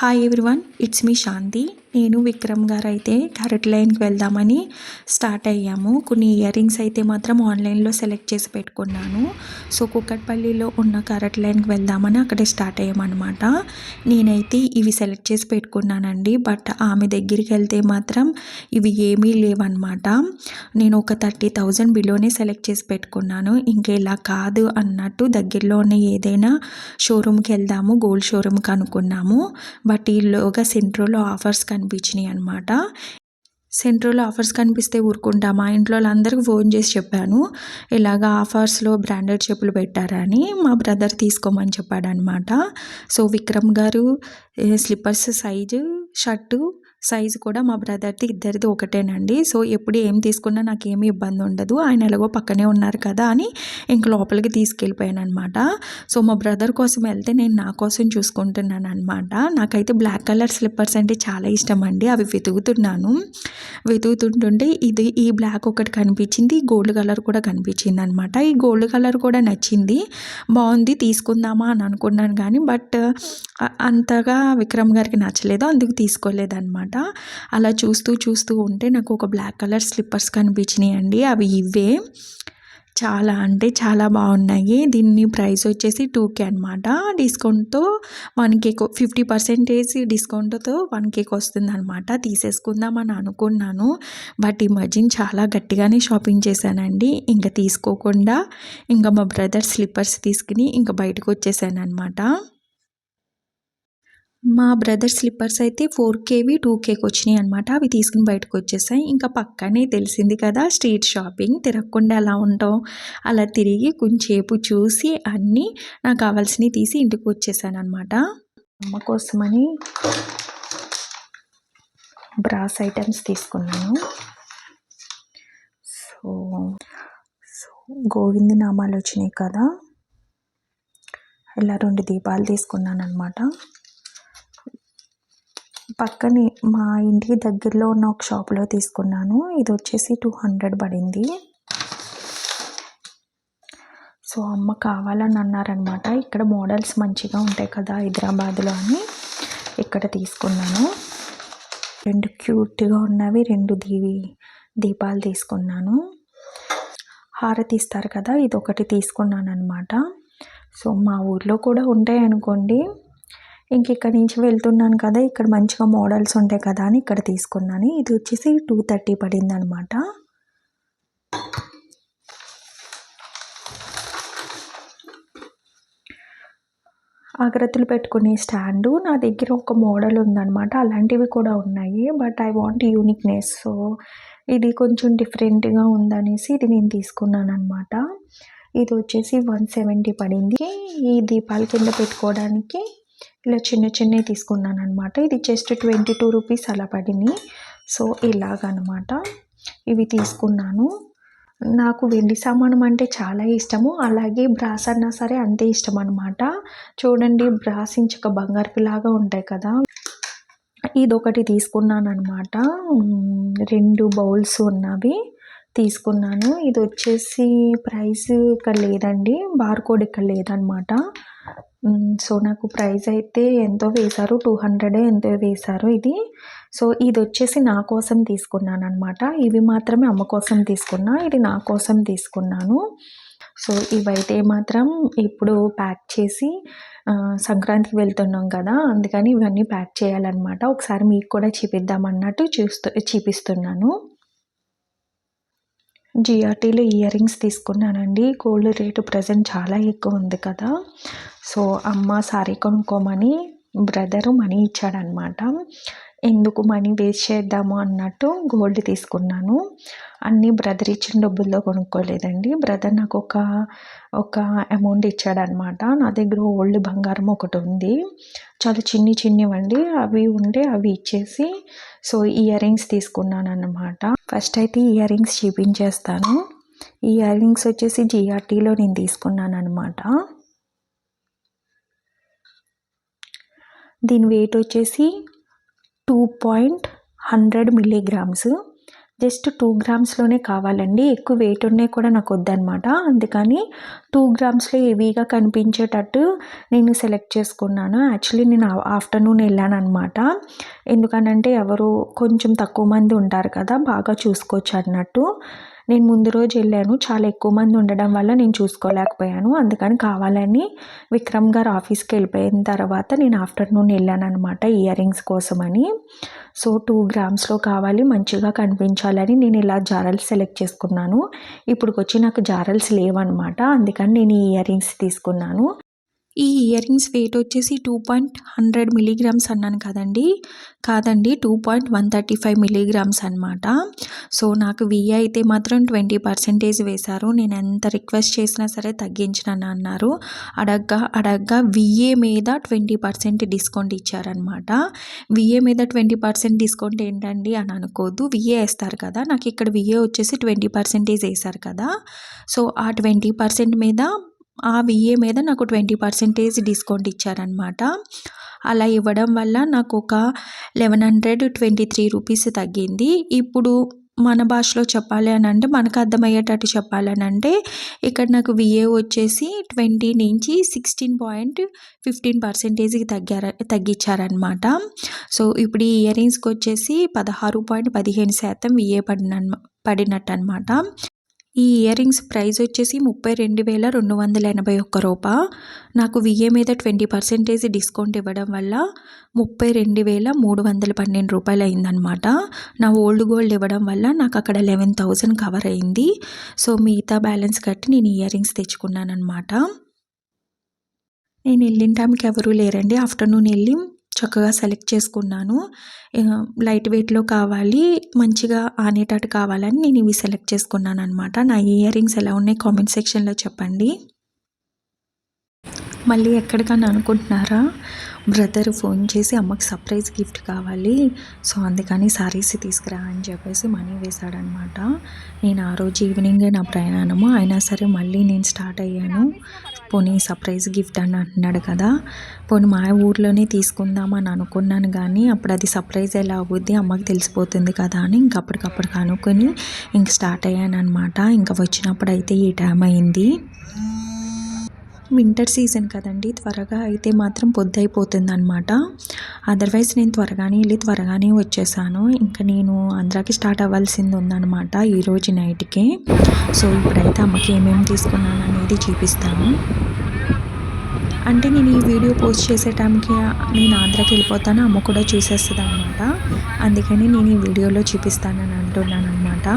Hi everyone it's me Shanthi నేను విక్రమ్ గారు అయితే క్యారెట్ లైన్కి వెళ్దామని స్టార్ట్ అయ్యాము. కొన్ని ఇయర్ రింగ్స్ అయితే మాత్రం ఆన్లైన్లో సెలెక్ట్ చేసి పెట్టుకున్నాను. సో కుక్కట్పల్లిలో ఉన్న క్యారెట్ లైన్కి వెళ్దామని అక్కడే స్టార్ట్ అయ్యామన్నమాట. నేనైతే ఇవి సెలెక్ట్ చేసి పెట్టుకున్నానండి. బట్ ఆమె దగ్గరికి వెళ్తే మాత్రం ఇవి ఏమీ లేవన్నమాట. నేను ఒక థర్టీ థౌజండ్ బిలోనే సెలెక్ట్ చేసి పెట్టుకున్నాను. ఇంకెలా కాదు అన్నట్టు దగ్గరలో ఉన్న ఏదైనా షోరూమ్కి వెళ్దాము గోల్డ్ షోరూమ్కి అనుకున్నాము. బట్ ఈలోగా సెంట్రోలో ఆఫర్స్ కనిపించినాయి అనమాట సెంట్రోలో ఆఫర్స్ కనిపిస్తే ఊరుకుంటా మా ఇంట్లో వాళ్ళందరికీ ఫోన్ చేసి చెప్పాను. ఇలాగ ఆఫర్స్లో బ్రాండెడ్ చెప్పులు పెట్టారని మా బ్రదర్ తీసుకోమని చెప్పాడనమాట సో విక్రమ్ గారు స్లిప్పర్స్ సైజు షర్టు సైజు కూడా మా బ్రదర్ది ఇద్దరిది ఒకటేనండి. సో ఎప్పుడు ఏం తీసుకున్నా నాకు ఏమీ ఇబ్బంది ఉండదు. ఆయన ఎలాగో పక్కనే ఉన్నారు కదా అని ఇంక లోపలికి తీసుకెళ్ళిపోయాను అనమాట సో మా బ్రదర్ కోసం వెళ్తే నేను నా కోసం చూసుకుంటున్నాను అనమాట నాకైతే బ్లాక్ కలర్ స్లిప్పర్స్ అంటే చాలా ఇష్టం అండి అవి వెతుకుతున్నాను. వెతుకుతుంటుంటే ఇది ఈ బ్లాక్ ఒకటి కనిపించింది. గోల్డ్ కలర్ కూడా కనిపించింది అనమాట ఈ గోల్డ్ కలర్ కూడా నచ్చింది. బాగుంది తీసుకుందామా అని అనుకున్నాను కానీ బట్ అంతగా విక్రమ్ గారికి నచ్చలేదు. అందుకు తీసుకోలేదన్నమాట. అలా చూస్తూ చూస్తూ ఉంటే నాకు ఒక బ్లాక్ కలర్ స్లిప్పర్స్ కనిపించినాయి అండి అవి ఇవే. చాలా అంటే చాలా బాగున్నాయి. దీన్ని ప్రైస్ వచ్చేసి టూ కే అనమాట. డిస్కౌంట్తో వన్ కేక్ ఫిఫ్టీ పర్సెంటేజ్ డిస్కౌంట్తో వన్ కేక్ వస్తుంది అనమాట తీసేసుకుందామని అనుకున్నాను. బట్ ఈ మధ్యన చాలా గట్టిగానే షాపింగ్ చేశానండి. ఇంకా తీసుకోకుండా ఇంకా మా బ్రదర్ స్లిప్పర్స్ తీసుకుని ఇంకా బయటకు వచ్చేసాను అనమాట మా బ్రదర్ స్లిప్పర్స్ అయితే ఫోర్ కేవి టూ కేకి వచ్చినాయి అనమాట అవి తీసుకుని బయటకు వచ్చేసాయి. ఇంకా పక్కనే తెలిసింది కదా స్ట్రీట్ షాపింగ్ తిరగకుండా ఎలా ఉంటాం? అలా తిరిగి కొంచెంసేపు చూసి అన్నీ నాకు కావాల్సినవి తీసి ఇంటికి వచ్చేసాను అనమాట అమ్మ కోసమని బ్రాస్ ఐటమ్స్ తీసుకున్నాను. సో సో గోవింద నామాలు వచ్చినాయి కదా. ఇలా రెండు దీపాలు తీసుకున్నాను అనమాట పక్కనే మా ఇంటికి దగ్గరలో ఉన్న ఒక షాప్లో తీసుకున్నాను. ఇది వచ్చేసి టూ హండ్రెడ్ పడింది. సో అమ్మ కావాలని అన్నారనమాట. ఇక్కడ మోడల్స్ మంచిగా ఉంటాయి కదా హైదరాబాద్లో అని ఇక్కడ తీసుకున్నాను. రెండు క్యూట్గా ఉన్నవి రెండు దీవి దీపాలు తీసుకున్నాను. హారతి ఇస్తారు కదా ఇది ఒకటి తీసుకున్నాను అనమాట సో మా ఊర్లో కూడా ఉంటాయి అనుకోండి ఇంక ఇక్కడ నుంచి వెళ్తున్నాను కదా ఇక్కడ మంచిగా మోడల్స్ ఉంటాయి కదా అని ఇక్కడ తీసుకున్నాను. ఇది వచ్చేసి టూ థర్టీ పడింది అనమాట ఆగ్రత్తలు పెట్టుకునే స్టాండు. నా దగ్గర ఒక మోడల్ ఉందన్నమాట. అలాంటివి కూడా ఉన్నాయి. But I want uniqueness. So ఇది కొంచెం డిఫరెంట్గా ఉందనేసి ఇది నేను తీసుకున్నాను అనమాట ఇది వచ్చేసి వన్ సెవెంటీ పడింది. ఈ దీపాల కింద పెట్టుకోవడానికి ఇలా చిన్న చిన్నవి తీసుకున్నాను అనమాట ఇది జస్ట్ ట్వంటీ టూ రూపీస్ అలా పడింది. సో ఇలాగనమాట ఇవి తీసుకున్నాను. నాకు వెండి సామానం అంటే చాలా ఇష్టము. అలాగే బ్రాస్ అన్నా సరే అంతే ఇష్టం అనమాట చూడండి బ్రాస్ ఇంచక బంగారుపులాగా ఉంటాయి కదా. ఇదొకటి తీసుకున్నాను అనమాట రెండు బౌల్స్ ఉన్నవి తీసుకున్నాను. ఇది వచ్చేసి ప్రైస్ ఇక్కడ లేదండి. బార్కోడ్ ఇక్కడ లేదనమాట సో నాకు ప్రైస్ అయితే ఎంతో వేశారు. టూ హండ్రెడ్ ఎంతో వేశారు ఇది. సో ఇది వచ్చేసి నా కోసం తీసుకున్నాను అనమాట ఇవి మాత్రమే అమ్మ కోసం తీసుకున్నా ఇది నా కోసం తీసుకున్నాను. సో ఇవైతే మాత్రం ఇప్పుడు ప్యాక్ చేసి సంక్రాంతికి వెళ్తున్నాం కదా అందుకని ఇవన్నీ ప్యాక్ చేయాలన్నమాట. ఒకసారి మీకు కూడా చూపిద్దామన్నట్టు చూస్తూ చూపిస్తున్నాను. జిఆర్టీలో ఇయర్ రింగ్స్ తీసుకున్నానండి. గోల్డ్ రేటు ప్రజెంట్ చాలా ఎక్కువ ఉంది కదా. సో అమ్మ సారీ కొనుక్కోమని బ్రదరు మనీ ఇచ్చాడనమాట ఎందుకు మనీ వేస్ట్ చేద్దాము అన్నట్టు గోల్డ్ తీసుకున్నాను. అన్నీ బ్రదర్ ఇచ్చిన డబ్బుల్లో కొనుక్కోలేదండి. బ్రదర్ నాకు ఒక ఒక అమౌంట్ ఇచ్చాడనమాట నా దగ్గర ఓల్డ్ బంగారం ఒకటి ఉంది. చాలా చిన్ని చిన్నవండి. అవి ఉంటే అవి ఇచ్చేసి సో ఇయర్ రింగ్స్ తీసుకున్నాను అనమాట ఫస్ట్ అయితే ఇయర్ రింగ్స్ చూపించేస్తాను ఈ ఇయర్ రింగ్స్ వచ్చేసి జిఆర్టీలో నేను తీసుకున్నాను అనమాట దీని వెయిట్ వచ్చేసి two point hundred milligrams just two గ్రామ్స్లోనే కావాలండి. ఎక్కువ వెయిట్ ఉన్నాయి కూడా నాకు వద్దనమాట అందుకని టూ గ్రామ్స్లో హెవీగా కనిపించేటట్టు నేను సెలెక్ట్ చేసుకున్నాను. యాక్చువల్లీ నేను ఆఫ్టర్నూన్ వెళ్ళాను అనమాట ఎందుకనంటే ఎవరు కొంచెం తక్కువ మంది ఉంటారు కదా బాగా చూసుకోవచ్చు అన్నట్టు. నేను ముందు రోజు వెళ్ళాను. చాలా ఎక్కువ మంది ఉండడం వల్ల నేను చూసుకోలేకపోయాను. అందుకని కావాలని విక్రమ్ గారు ఆఫీస్కి వెళ్ళిపోయిన తర్వాత నేను ఆఫ్టర్నూన్ వెళ్ళాను అనమాట ఇయర్ రింగ్స్ కోసమని. సో టూ గ్రామ్స్లో కావాలి మంచిగా కనిపించాలని నేను ఇలా జారల్స్ సెలెక్ట్ చేసుకున్నాను. ఇప్పుడు వచ్చి నాకు జారల్స్ లేవన్నమాట. అందుకని నేను ఈ ఇయర్ రింగ్స్ తీసుకున్నాను. ఈ ఇయర్ రింగ్స్ వెయిట్ వచ్చేసి టూ పాయింట్ హండ్రెడ్ మిలీగ్రామ్స్ అన్నాను కదండి. కాదండి two point one thirty five milligrams అనమాట సో నాకు విఏ అయితే మాత్రం ట్వంటీ పర్సెంటేజ్ వేశారు. నేను ఎంత రిక్వెస్ట్ చేసినా సరే తగ్గించినాను అన్నారు. అడగ్గా అడగ్గా విఏ మీద ట్వంటీ పర్సెంట్ డిస్కౌంట్ ఇచ్చారనమాట విఏ మీద ట్వంటీ పర్సెంట్ డిస్కౌంట్ ఏంటండి అని అనుకోద్దు. విఏ వేస్తారు కదా నాకు ఇక్కడ విఏ వచ్చేసి ట్వంటీ పర్సెంటేజ్ వేశారు కదా. సో ఆ ట్వంటీ పర్సెంట్ మీద ఆ విఏ మీద నాకు ట్వంటీ పర్సెంటేజ్ డిస్కౌంట్ ఇచ్చారనమాట అలా ఇవ్వడం వల్ల నాకు ఒక eleven hundred twenty three rupees తగ్గింది. ఇప్పుడు మన భాషలో చెప్పాలి అని అంటే మనకు అర్థమయ్యేటట్టు చెప్పాలని అంటే ఇక్కడ నాకు విఏ వచ్చేసి ట్వంటీ నుంచి సిక్స్టీన్ పాయింట్ ఫిఫ్టీన్ పర్సెంటేజ్కి తగ్గారు తగ్గించారనమాట సో ఇప్పుడు ఈ ఇయర్ రింగ్స్కి వచ్చేసి పదహారు పాయింట్ పదిహేను శాతం విఏ పడిన పడినట్టు అనమాట ఈ ఇయర్ రింగ్స్ ప్రైస్ వచ్చేసి ముప్పై రెండు వేల రెండు వందల ఎనభై ఒక్క రూపా. నాకు విఏ మీద ట్వంటీ పర్సెంటేజ్ డిస్కౌంట్ ఇవ్వడం వల్ల ముప్పై రెండు వేల మూడు వందల పన్నెండు రూపాయలు అయిందనమాట నా ఓల్డ్ గోల్డ్ ఇవ్వడం వల్ల నాకు అక్కడ లెవెన్ థౌజండ్ కవర్ అయింది. సో మిగతా బ్యాలెన్స్ కట్టి నేను ఇయర్ రింగ్స్ తెచ్చుకున్నాను అనమాట నేను వెళ్ళిన టైంకి ఎవరూ లేరండి. ఆఫ్టర్నూన్ వెళ్ళి చక్కగా సెలెక్ట్ చేసుకున్నాను. లైట్ వెయిట్లో కావాలి మంచిగా ఆనేటట్టు కావాలని నేను ఇవి సెలెక్ట్ చేసుకున్నాను అనమాట నా ఇయర్ రింగ్స్ ఎలా ఉన్నాయి కామెంట్ సెక్షన్లో చెప్పండి. మళ్ళీ ఎక్కడికన్నా అనుకుంటున్నారా? బ్రదర్ ఫోన్ చేసి అమ్మకి సర్ప్రైజ్ గిఫ్ట్ కావాలి. సో అందుకని సారీస్ తీసుకురా అని చెప్పేసి మనీ వేశాడనమాట నేను ఆ రోజు ఈవినింగే నా ప్రయాణము. అయినా సరే మళ్ళీ నేను స్టార్ట్ అయ్యాను. పోనీ సర్ప్రైజ్ గిఫ్ట్ అని అంటున్నాడు కదా. పోనీ మా ఊర్లోనే తీసుకుందామని అనుకున్నాను కానీ అప్పుడు అది సర్ప్రైజ్ ఎలా అవుద్ది అమ్మకి తెలిసిపోతుంది కదా అని ఇంక కనుక్కొని ఇంక స్టార్ట్ అయ్యాను అనమాట ఇంకా వచ్చినప్పుడు అయితే ఈ టైం అయింది. వింటర్ సీజన్ కదండి త్వరగా అయితే మాత్రం పొద్దైపోతుంది అనమాట అదర్వైజ్ నేను త్వరగానే వెళ్ళి త్వరగానే వచ్చేసాను. ఇంకా నేను ఆంధ్రాకి స్టార్ట్ అవ్వాల్సింది ఉందన్నమాట ఈరోజు నైట్కి. సో ఇప్పుడైతే అమ్మకి ఏమేమి తీసుకున్నాను అనేది చూపిస్తాను. అంటే నేను ఈ వీడియో పోస్ట్ చేసే టైంకి నేను ఆంధ్రాకి వెళ్ళిపోతాను అమ్మ కూడా చూసేస్తుంది అనమాట అందుకని నేను ఈ వీడియోలో చూపిస్తానని అంటున్నాను అనమాట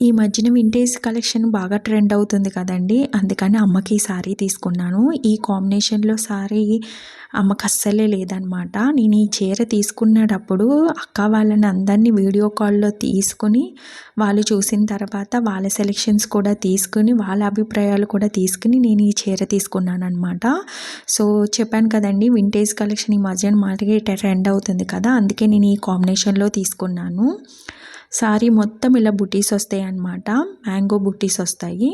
ఈ మధ్యన వింటేజ్ కలెక్షన్ బాగా ట్రెండ్ అవుతుంది కదండి. అందుకని అమ్మకి ఈ శారీ తీసుకున్నాను. ఈ కాంబినేషన్లో శారీ అమ్మకి అస్సలే లేదనమాట నేను ఈ చీర తీసుకున్నటప్పుడు అక్క వాళ్ళని అందరినీ వీడియో కాల్లో తీసుకుని వాళ్ళు చూసిన తర్వాత వాళ్ళ సెలెక్షన్స్ కూడా తీసుకుని వాళ్ళ అభిప్రాయాలు కూడా తీసుకుని నేను ఈ చీర తీసుకున్నాను అనమాట సో చెప్పాను కదండి వింటేజ్ కలెక్షన్ ఈ మధ్యన మార్కెట్ ట్రెండ్ అవుతుంది కదా అందుకే నేను ఈ కాంబినేషన్లో తీసుకున్నాను. సారీ మొత్తం ఇలా బుటీస్ వస్తాయి అన్నమాట. మ్యాంగో బుటీస్ వస్తాయి.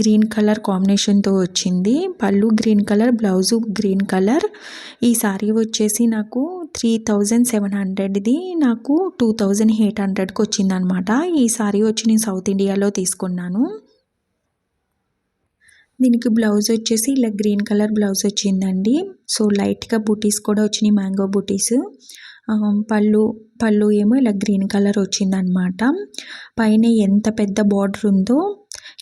గ్రీన్ కలర్ కాంబినేషన్తో వచ్చింది. పళ్ళు green colour blouse green colour. ఈ సారీ వచ్చేసి నాకు త్రీ థౌజండ్ సెవెన్ హండ్రెడ్ది. నాకు టూ థౌజండ్ ఎయిట్ హండ్రెడ్కి వచ్చిందనమాట ఈ సారీ వచ్చి నేను సౌత్ ఇండియాలో తీసుకున్నాను. దీనికి బ్లౌజ్ వచ్చేసి ఇలా గ్రీన్ కలర్ బ్లౌజ్ వచ్చిందండి. సో లైట్గా బూటీస్ కూడా వచ్చినాయి మ్యాంగో బూటీస్. పళ్ళు పళ్ళు ఏమో ఇలా గ్రీన్ కలర్ వచ్చిందనమాట పైన ఎంత పెద్ద బార్డర్ ఉందో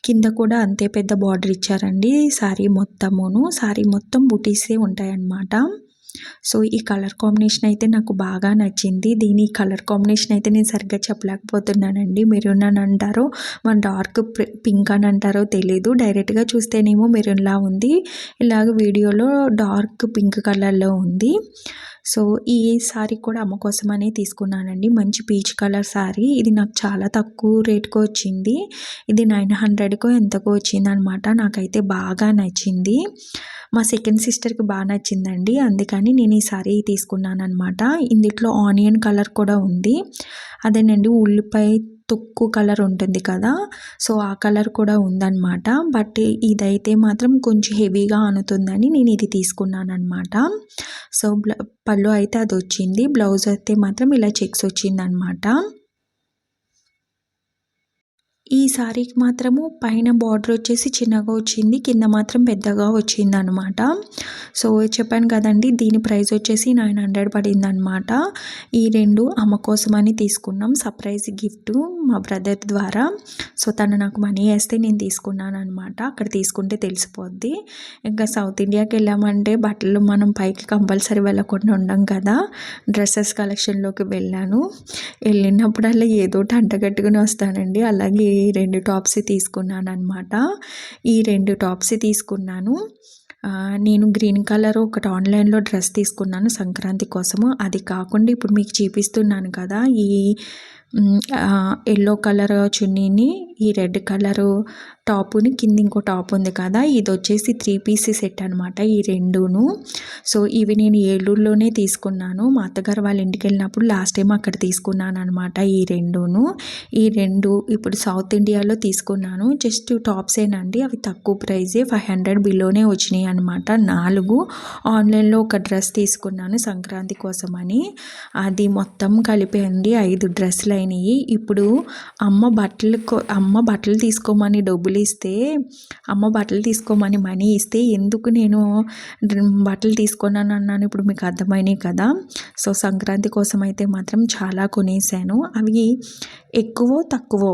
కింద కూడా అంతే పెద్ద బార్డర్ ఇచ్చారండి శారీ మొత్తమును. శారీ మొత్తం బుటీసే ఉంటాయన్నమాట. సో ఈ కలర్ కాంబినేషన్ అయితే నాకు బాగా నచ్చింది. దీని కలర్ కాంబినేషన్ అయితే నేను సరిగ్గా చెప్పలేకపోతున్నానండి. మెరూన్ అంటారో మన డార్క్ పింక్ అని అంటారో తెలీదు. డైరెక్ట్గా చూస్తేనేమో మెరూన్లా ఉంది. ఇలాగ వీడియోలో డార్క్ పింక్ కలర్లో ఉంది. సో ఈ శారీ కూడా అమ్మ కోసమనే తీసుకున్నానండి. మంచి పీచ్ కలర్ శారీ ఇది నాకు చాలా తక్కువ రేట్కి వచ్చింది. ఇది నైన్ హండ్రెడ్కో ఎంతకో వచ్చింది అనమాట నాకైతే బాగా నచ్చింది. మా సెకండ్ సిస్టర్కి బాగా నచ్చిందండి. అందుకని నేను ఈ శారీ తీసుకున్నాను అనమాట ఇందులో ఆనియన్ కలర్ కూడా ఉంది. అదేనండి ఉల్లిపాయ తొక్కు కలర్ ఉంటుంది కదా సో ఆ కలర్ కూడా ఉందన్నమాట. బట్ ఇదైతే మాత్రం కొంచెం హెవీగా అనుతుందని నేను ఇది తీసుకున్నాను అనమాట సో పళ్ళు అయితే అది వచ్చింది బ్లౌజ్ అయితే మాత్రం ఇలా చెక్స్ వచ్చిందనమాట ఈ శారీకి మాత్రము పైన బార్డర్ వచ్చేసి చిన్నగా వచ్చింది కింద మాత్రం పెద్దగా వచ్చింది అనమాట సో చెప్పాను కదండి దీని ప్రైస్ వచ్చేసి నైన్ హండ్రెడ్ పడింది అనమాట ఈ రెండు అమ్మ కోసమని తీసుకున్నాం సర్ప్రైజ్ గిఫ్ట్ మా బ్రదర్ ద్వారా. సో తను నాకు మనీ వేస్తే నేను తీసుకున్నాను అనమాట అక్కడ తీసుకుంటే తెలిసిపోద్ది. ఇంకా సౌత్ ఇండియాకి వెళ్ళామంటే బట్టలు మనం పైకి కంపల్సరీ వెళ్ళకుండా ఉండం కదా. డ్రెస్సెస్ కలెక్షన్లోకి వెళ్ళాను. వెళ్ళినప్పుడల్లా ఏదో అంటగట్టుకుని వస్తానండి అలాగే రెండు టాప్స్ తీసుకున్నాను అనమాట ఈ రెండు టాప్స్ తీసుకున్నాను. నేను గ్రీన్ కలర్ ఒకటి ఆన్లైన్లో డ్రెస్ తీసుకున్నాను సంక్రాంతి కోసము. అది కాకుండా ఇప్పుడు మీకు చూపిస్తున్నాను కదా ఈ ఎల్లో కలర్ చున్నీని ఈ రెడ్ కలరు టాపుని కింద ఇంకో టాప్ ఉంది కదా ఇది వచ్చేసి త్రీ పీస్ సెట్ అనమాట ఈ రెండును. సో ఇవి నేను ఏలూరులోనే తీసుకున్నాను. మా అత్తగారు వాళ్ళ ఇంటికి వెళ్ళినప్పుడు లాస్ట్ టైం అక్కడ తీసుకున్నాను అనమాట ఈ రెండును. ఈ రెండు ఇప్పుడు సౌత్ ఇండియాలో తీసుకున్నాను. జస్ట్ టాప్స్ ఏనండి అవి తక్కువ ప్రైజే ఫైవ్ హండ్రెడ్ బిలోనే వచ్చినాయి అనమాట నాలుగు. ఆన్లైన్లో ఒక డ్రెస్ తీసుకున్నాను సంక్రాంతి కోసమని. అది మొత్తం కలిపి ఐదు డ్రెస్సులు అయినాయి ఇప్పుడు అమ్మ బట్టలు అమ్మ బట్టలు తీసుకోమని డబ్బులు ఇస్తే అమ్మ బట్టలు తీసుకోమని మనీ ఇస్తే ఎందుకు నేను బట్టలు తీసుకున్నాను అన్నాను? ఇప్పుడు మీకు అర్థమైనాయి కదా. సో సంక్రాంతి కోసం అయితే మాత్రం చాలా కొనేసాను. అవి ఎక్కువ తక్కువ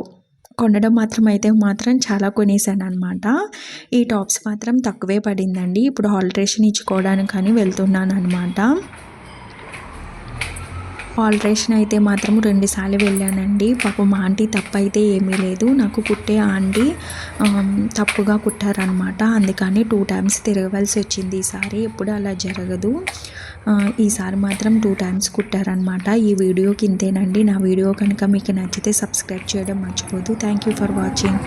కొనడం మాత్రం అయితే మాత్రం చాలా కొనేసాను అనమాట ఈ టాప్స్ మాత్రం తక్కువే పడిందండి. ఇప్పుడు ఆల్ట్రేషన్ ఇచ్చుకోవడానికి కానీ వెళ్తున్నాను అనమాట ఆల్ట్రేషన్ అయితే మాత్రం రెండుసార్లు వెళ్ళానండి. పాపం మా ఆంటీ తప్పు అయితే ఏమీ లేదు. నాకు కుట్టే ఆంటీ తప్పుగా కుట్టారనమాట అందుకని టూ టైమ్స్ తిరగవలసి వచ్చింది ఈసారి. ఎప్పుడు అలా జరగదు. ఈసారి మాత్రం టూ టైమ్స్ కుట్టారనమాట ఈ వీడియో కిందేనండి. నా వీడియో కనుక మీకు నచ్చితే సబ్స్క్రైబ్ చేయడం మర్చిపోదు. Thank you for watching.